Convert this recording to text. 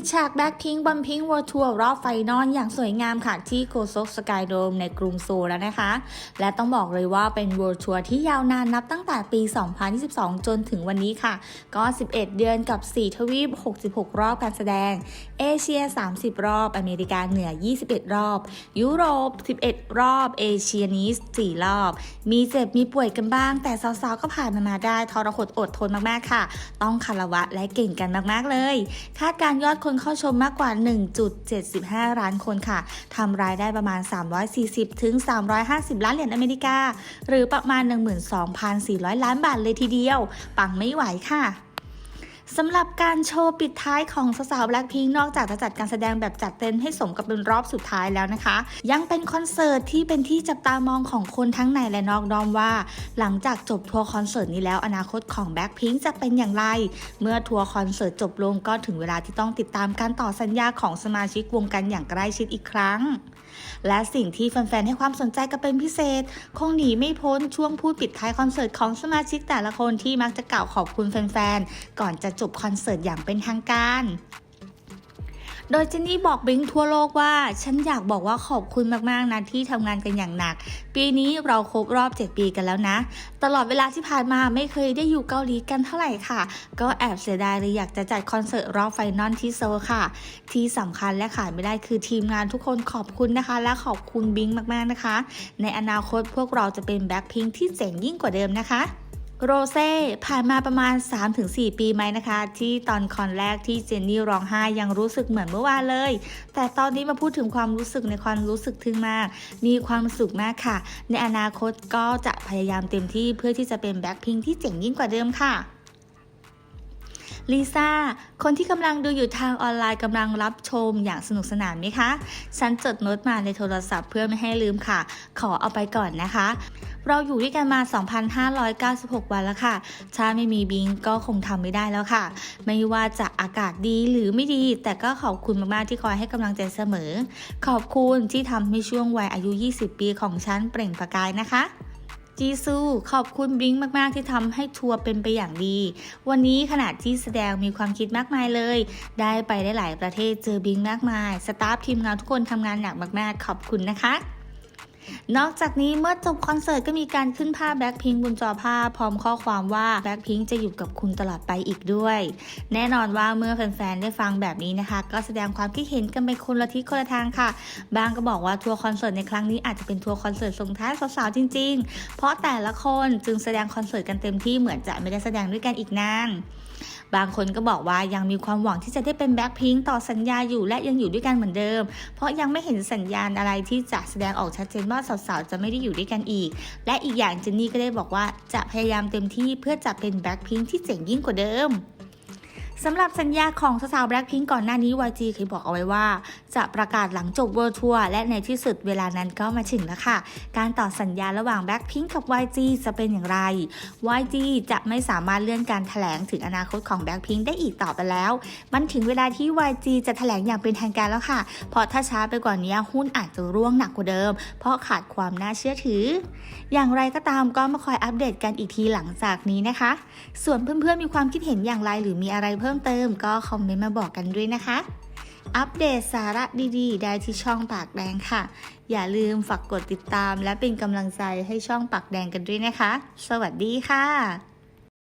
ปิดฉากแบ็คพิงบอมพิงวอร์ทัวร์รอบไฟนอลอย่างสวยงามค่ะ ที่โคโซกสกายโดมในกรุงโซลแล้วนะคะ และต้องบอกเลยว่าเป็นวอร์ทัวร์ที่ยาวนานนับตั้งแต่ปี 2022 จนถึงวันนี้ค่ะ ก็ 11 เดือนกับ 4 ทวีป 66 รอบการแสดง เอเชีย 30 รอบ อเมริกาเหนือ 21 รอบ ยุโรป 11 รอบ เอเชียนีส4รอบ มีเจ็บมีป่วยกันบ้าง แต่สาวๆก็ผ่านมันมาได้ทรหดอดทนมากๆค่ะ ต้องคารวะและเก่งกันมากๆเลย คาดการยอดคนนเข้าชมมากกว่า 1.75 ล้านคนค่ะทำรายได้ประมาณ 340 ถึง 350 ล้านเหรียญอเมริกา หรือประมาณ 12,400 ล้านบาทเลยทีเดียว ปังไม่ไหวค่ะ สำหรับการโชว์ปิดท้ายของสาวๆแบล็คพิงนอกจากจะจัดการแสดงแบบจัดเต็มให้สมกับเป็นรอบสุดท้ายแล้วนะคะ ยังเป็นคอนเสิร์ตที่เป็นที่จับตามองของคนทั้งในและนอกดอมว่า หลังจากจบทัวร์คอนเสิร์ตนี้แล้วอนาคตของแบล็คพิงจะเป็นอย่างไร เมื่อทัวร์คอนเสิร์ตจบลงก็ถึงเวลาที่ต้องติดตามการต่อสัญญาของสมาชิกวงกันอย่างใกล้ชิดอีกครั้ง และสิ่งที่แฟนๆให้ความสนใจกันเป็นพิเศษ คงหนีไม่พ้นช่วงพูดปิดท้ายคอนเสิร์ตของสมาชิกแต่ละคนที่มักจะกล่าวขอบคุณแฟนๆก่อนจะจบคอนเสิร์ตอย่างเป็นทางการ โดยเจนนี่บอกบิงทั่วโลกว่า ฉันอยากบอกว่าขอบคุณมากๆนะที่ทำงานกันอย่างหนัก ปีนี้เราครบรอบ 7 ปีกันแล้วนะ ตลอดเวลาที่ผ่านมาไม่เคยได้อยู่เกาหลีกันเท่าไหร่ค่ะ ก็แอบเสียดายเลยอยากจะจัดคอนเสิร์ตรอบไฟนอลที่โซลค่ะ ที่สำคัญและขาดไม่ได้คือทีมงานทุกคนขอบคุณนะคะ และขอบคุณบิงมากๆนะคะ ในอนาคตพวกเราจะเป็นแบ็คพิงที่เจ๋งยิ่งกว่าเดิมนะคะ โรเซ่ผ่านมาประมาณ 3-4 ปีไหมนะคะ ที่ตอนคอนแรกที่เจนนี่ร้องไห้ยังรู้สึกเหมือนเมื่อวานเลย แต่ตอนนี้มาพูดถึงความรู้สึกในความรู้สึกทึ่งมาก มีความสุขมากค่ะ ในอนาคตก็จะพยายามเต็มที่เพื่อที่จะเป็นแบ็คพิงที่เจ๋งยิ่งกว่าเดิมค่ะลิซ่า คนที่กำลังดูอยู่ทางออนไลน์กำลังรับชมอย่างสนุกสนานไหมคะ ฉันจดโน้ตมาในโทรศัพท์เพื่อไม่ให้ลืมค่ะ ขอเอาไปก่อนนะคะ เราอยู่ด้วยกันมา 2,596 วันแล้วค่ะ ถ้าไม่มีบิงก็คงทำไม่ได้แล้วค่ะ ไม่ว่าจะอากาศดีหรือไม่ดี แต่ก็ขอบคุณมากๆที่คอยให้กำลังใจเสมอ ขอบคุณที่ทำให้ช่วงวัยอายุ 20 ปีของฉันเปล่งประกายนะคะจีซูขอบคุณบลิงก์มากๆที่ทำให้ทัวร์เป็นไปอย่างดี วันนี้ขณะที่แสดงมีความคิดมากมายเลย ได้ไปได้หลายประเทศเจอบิงก์มากมาย สตาฟทีมงานทุกคนทำงานหนักมากๆ ขอบคุณนะคะ นอกจากนี้เมื่อจบคอนเสิร์ตก็มีการขึ้นภาพแบ็คพิงบนจอภาพพร้อมข้อความว่าแบ็คพิงจะอยู่กับคุณตลอดไปอีกด้วย แน่นอนว่าเมื่อแฟนๆได้ฟังแบบนี้นะคะ ก็แสดงความคิดเห็นกันไปคนละทิศคนละทางค่ะ บางก็บอกว่าทัวร์คอนเสิร์ตในครั้งนี้อาจจะเป็นทัวร์คอนเสิร์ตส่งท้ายสาวๆจริง ๆ เพราะแต่ละคนจึงแสดงคอนเสิร์ตกันเต็มที่เหมือนจะไม่ได้แสดงด้วยกันอีกนาน บางคนก็บอกว่ายังมีความหวังที่จะได้เป็นแบ็คพิงต่อสัญญาอยู่และยังอยู่ด้วยกันเหมือนเดิม เพราะยังไม่เห็นสัญญาณอะไรที่จะแสดงออกชัดเจนว่าสาวๆจะไม่ได้อยู่ด้วยกันอีก และอีกอย่างเจนนี่ก็ได้บอกว่าจะพยายามเต็มที่เพื่อจะเป็นแบ็คพิงที่เจ๋งยิ่งกว่าเดิม สำหรับสัญญาของสาวแบล็คพิงก่อนหน้านี้ YG เคยบอกเอาไว้ว่า จะประกาศหลังจบเวิร์ทัวร์และในที่สุดเวลานั้นก็มาถึงแล้วค่ะ การต่อสัญญาระหว่างแบล็คพิงกับ YG จะเป็นอย่างไร YG จะไม่สามารถเลื่อนการถแถลงถึงอนาคตของแบล็คพิงได้อีกต่อไปแล้ว มันถึงเวลาที่ YG จะถแถลงอย่างเป็นทางการแล้วค่ะ เพราะถ้าช้าไปกว่านี้หุ้นอาจจะร่วงหนักกว่าเดิม เพราะขาดความน่าเชื่อถือ อย่างไรก็ตามก็มาคอยอัปเดตกันอีกทีหลังจากนี้นะคะ ส่วนเพื่อนๆมีความคิดเห็นอย่างไรหรือมีอะไรเพิ่มเติมก็คอมเมนต์มาบอกกันด้วยนะคะ อัปเดตสาระดี ๆ ได้ที่ช่องปากแดงค่ะ อย่าลืมฝากกดติดตามและเป็นกำลังใจให้ช่องปากแดงกันด้วยนะคะ สวัสดีค่ะ